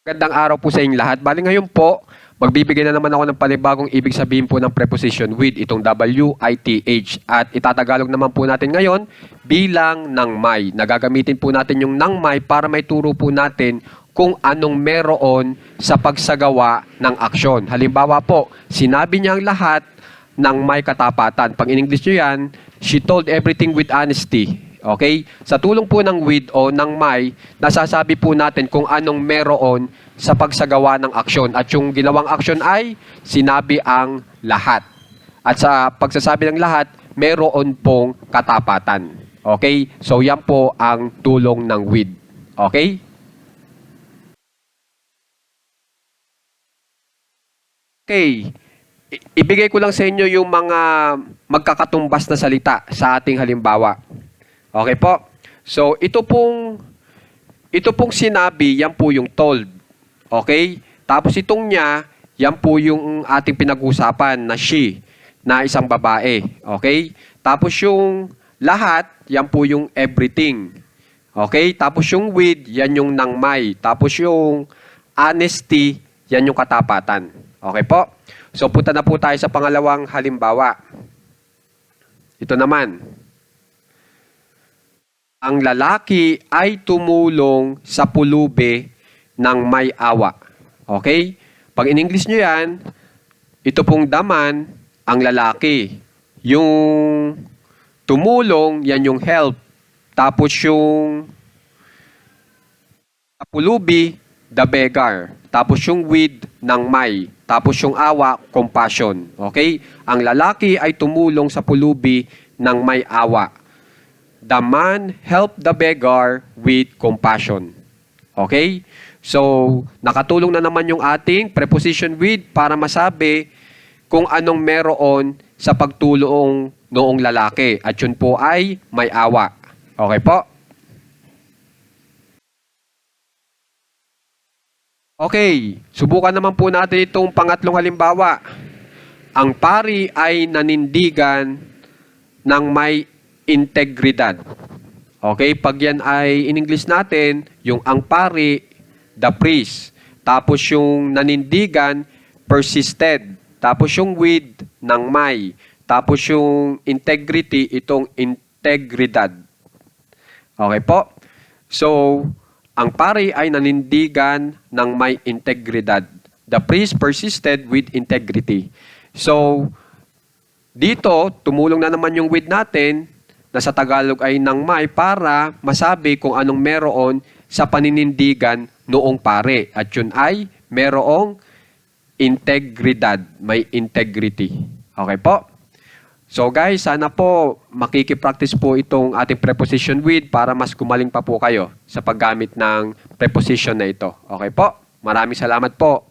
Gandang araw po sa inyong lahat. Bali ngayon po, magbibigay na naman ako ng panibagong ibig sabihin po ng preposition with itong W-I-T-H. At itatagalog naman po natin ngayon bilang ng may. Nagagamitin po natin yung ng may para may turo po natin kung anong meron sa pagsagawa ng aksyon. Halimbawa po, sinabi niya ang lahat ng may katapatan. Pag in-English nyo yan, she told everything with honesty. Okay? Sa tulong po ng with o ng may, nasasabi po natin kung anong meron sa pagsagawa ng aksyon. At yung ginawang aksyon ay sinabi ang lahat. At sa pagsasabi ng lahat, meron pong katapatan. Okay? So yan po ang tulong ng with. Okay? Okay. Ibigay ko lang sa inyo yung mga magkakatumbas na salita sa ating halimbawa. Okay po? So, ito pong ito pong sinabi, yan po yung told. Okay? Tapos itong niya, yan po yung ating pinag-usapan na she, na isang babae. Okay? Tapos yung lahat, yan po yung everything. Okay? Tapos yung with, yan yung nang may. Tapos yung honesty, yan yung katapatan. Okay po? So punta na po tayo sa pangalawang halimbawa. Ito naman. Ang lalaki ay tumulong sa pulubi ng may awa. Okay? Pag in English nyo yan, ito pong daman, ang lalaki. Yung tumulong, yan yung help. Tapos yung pulubi, the beggar. Tapos yung with ng may. Tapos yung awa, compassion. Okay? Ang lalaki ay tumulong sa pulubi ng may awa. The man helped the beggar with compassion. Okay? So, nakatulong na naman yung ating preposition with para masabi kung anong meron sa pagtulong noong lalaki. At yun po ay may awa. Okay po? Okay, subukan naman po natin itong pangatlong halimbawa. Ang pari ay nanindigan ng may integridad. Okay, pag yan ay in English natin, yung ang pari, the priest. Tapos yung nanindigan, persisted. Tapos yung with, ng may. Tapos yung integrity, itong integridad. Okay po? So, ang pari ay nanindigan ng may integridad. The priest persisted with integrity. So, dito, tumulong na naman yung with natin na sa Tagalog ay ng may para masabi kung anong meron sa paninindigan noong pare. At yun ay merong integridad, may integrity. Okay po? So guys, sana po makikipractice po itong ating preposition with para mas gumaling pa po kayo sa paggamit ng preposition na ito. Okay po? Maraming salamat po.